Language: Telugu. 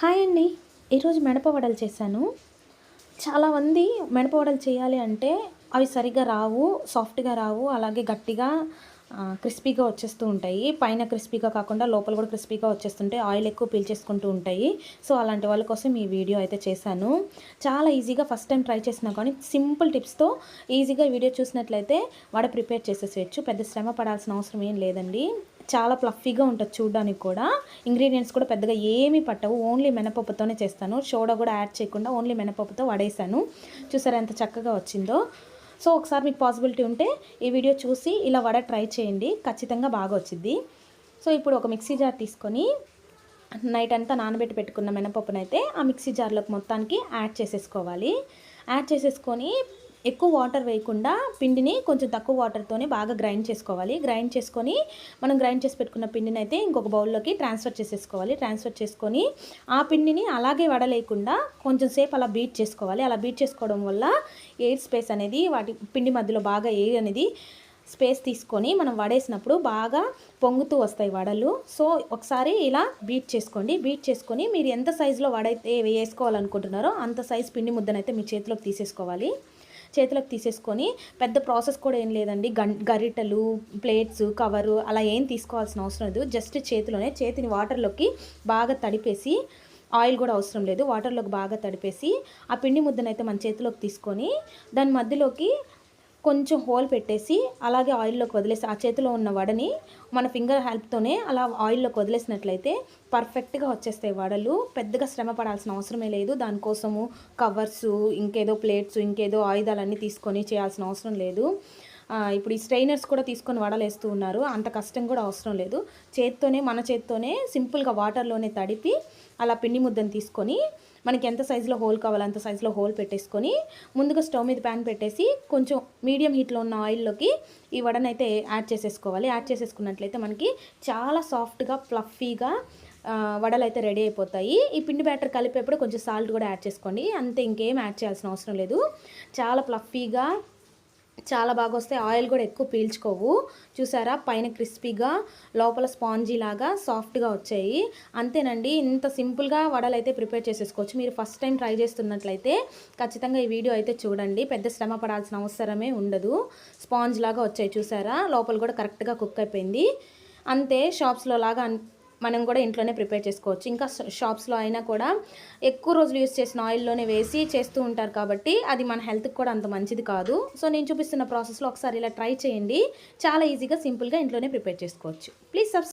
హాయ్ అండి. ఈరోజు మినప వడలు చేశాను. చాలామంది మినప వడలు చేయాలి అంటే అవి సరిగ్గా రావు సాఫ్ట్గా రావు అలాగే గట్టిగా క్రిస్పీగా వచ్చేస్తూ ఉంటాయి. పైన క్రిస్పీగా కాకుండా లోపల కూడా క్రిస్పీగా వచ్చేస్తుంటాయి. ఆయిల్ ఎక్కువ పీల్చేసుకుంటూ ఉంటాయి. సో అలాంటి వాళ్ళ కోసం ఈ వీడియో అయితే చేశాను. చాలా ఈజీగా ఫస్ట్ టైం ట్రై చేసినా కానీ సింపుల్ టిప్స్తో ఈజీగా వీడియో చూసినట్లయితే వడ ప్రిపేర్ చేసేసేయచ్చు. పెద్ద శ్రమ పడాల్సిన అవసరం ఏం లేదండి. చాలా ప్లఫీగా ఉంటుంది చూడడానికి కూడా. ఇంగ్రీడియంట్స్ కూడా పెద్దగా ఏమీ పట్టవు. ఓన్లీ మినపప్పుతోనే చేస్తాను. సోడా కూడా యాడ్ చేయకుండా ఓన్లీ మినపప్పుతో వడేసాను. చూసారా ఎంత చక్కగా వచ్చిందో. సో ఒకసారి మీకు పాసిబిలిటీ ఉంటే ఈ వీడియో చూసి ఇలా వడ ట్రై చేయండి. ఖచ్చితంగా బాగా వచ్చింది సో ఇప్పుడు ఒక మిక్సీ జార్ తీసుకొని నైట్ అంతా నానబెట్టి పెట్టుకున్న మినపప్పునైతే ఆ మిక్సీ జార్లోకి మొత్తానికి యాడ్ చేసేసుకోవాలి. యాడ్ చేసేసుకొని ఎక్కువ వాటర్ వేయకుండా పిండిని కొంచెం తక్కువ వాటర్తోనే బాగా గ్రైండ్ చేసుకోవాలి. గ్రైండ్ చేసుకొని మనం గ్రైండ్ చేసి పెట్టుకున్న పిండిని అయితే ఇంకొక బౌల్లోకి ట్రాన్స్ఫర్ చేసేసుకోవాలి. ట్రాన్స్ఫర్ చేసుకొని ఆ పిండిని అలాగే వడలేయకుండా కొంచెం సేపు అలా బీట్ చేసుకోవాలి. అలా బీట్ చేసుకోవడం వల్ల ఎయిర్ స్పేస్ అనేది వాటి పిండి మధ్యలో బాగా ఎయిర్ అనేది స్పేస్ తీసుకొని మనం వడేసినప్పుడు బాగా పొంగుతూ వస్తాయి వడలు. సో ఒకసారి ఇలా బీట్ చేసుకోండి. బీట్ చేసుకొని మీరు ఎంత సైజులో వడైతే వేసుకోవాలనుకుంటున్నారో అంత సైజ్ పిండి ముద్దనైతే మీ చేతిలోకి తీసేసుకోవాలి. చేతులకు తీసేసుకొని పెద్ద ప్రాసెస్ కూడా ఏం లేదండి. గరిటలు గరిటెలు ప్లేట్స్ కవరు అలా ఏం తీసుకోవాల్సిన అవసరం లేదు. జస్ట్ చేతిలోనే చేతిని వాటర్లోకి బాగా తడిపేసి ఆయిల్ కూడా అవసరం లేదు. వాటర్లోకి బాగా తడిపేసి ఆ పిండి ముద్దనైతే మన చేతిలోకి తీసుకొని దాని మధ్యలోకి కొంచెం హోల్ పెట్టేసి అలాగే ఆయిల్లోకి వదిలేసి ఆ చేతిలో ఉన్న వడని మన ఫింగర్ హెల్ప్తోనే అలా ఆయిల్లోకి వదిలేసినట్లయితే పర్ఫెక్ట్గా వచ్చేస్తాయి వడలు. పెద్దగా శ్రమ పడాల్సిన అవసరమే లేదు. దానికోసము కవర్సు ఇంకేదో ప్లేట్స్ ఇంకేదో ఆయుధాలన్నీ తీసుకొని చేయాల్సిన అవసరం లేదు. ఇప్పుడు ఈ స్ట్రైనర్స్ కూడా తీసుకొని వడలేస్తూ ఉన్నారు. అంత కష్టం కూడా అవసరం లేదు. చేత్తోనే మన చేత్తోనే సింపుల్గా వాటర్లోనే తడిపి అలా పిండి ముద్దను తీసుకొని మనకి ఎంత సైజులో హోల్ కావాలో అంత సైజులో హోల్ పెట్టేసుకొని ముందుగా స్టవ్ మీద ప్యాన్ పెట్టేసి కొంచెం మీడియం హీట్లో ఉన్న ఆయిల్లోకి ఈ వడనైతే యాడ్ చేసేసుకోవాలి. యాడ్ చేసేసుకున్నట్లయితే మనకి చాలా సాఫ్ట్గా ఫ్లఫీగా వడలు అయితే రెడీ అయిపోతాయి. ఈ పిండి బ్యాటర్ కలిపేప్పుడు కొంచెం సాల్ట్ కూడా యాడ్ చేసుకోండి. అంతే ఇంకేం యాడ్ చేయాల్సిన అవసరం లేదు. చాలా ఫ్లఫీగా చాలా బాగా వస్తాయి. ఆయిల్ కూడా ఎక్కువ పీల్చుకోవు. చూసారా? పైన క్రిస్పీగా లోపల స్పాంజీ లాగా సాఫ్ట్గా వచ్చాయి. అంతేనండి ఇంత సింపుల్గా వడలు అయితే ప్రిపేర్ చేసేసుకోవచ్చు. మీరు ఫస్ట్ టైం ట్రై చేస్తున్నట్లయితే ఖచ్చితంగా ఈ వీడియో అయితే చూడండి. పెద్ద శ్రమ పడాల్సిన అవసరమే ఉండదు. స్పాంజ్ లాగా వచ్చాయి. చూసారా? లోపల కూడా కరెక్ట్గా కుక్ అయిపోయింది. అంతే షాప్స్లో లాగా మనం కూడా ఇంట్లోనే ప్రిపేర్ చేసుకోవచ్చు. ఇంకా షాప్స్లో అయినా కూడా ఎక్కువ రోజులు యూస్ చేసిన ఆయిల్లోనే వేసి చేస్తూ ఉంటారు కాబట్టి అది మన హెల్త్కి కూడా అంత మంచిది కాదు. సో నేను చూపిస్తున్న ప్రాసెస్లో ఒకసారి ఇలా ట్రై చేయండి. చాలా ఈజీగా సింపుల్గా ఇంట్లోనే ప్రిపేర్ చేసుకోవచ్చు. Please subscribe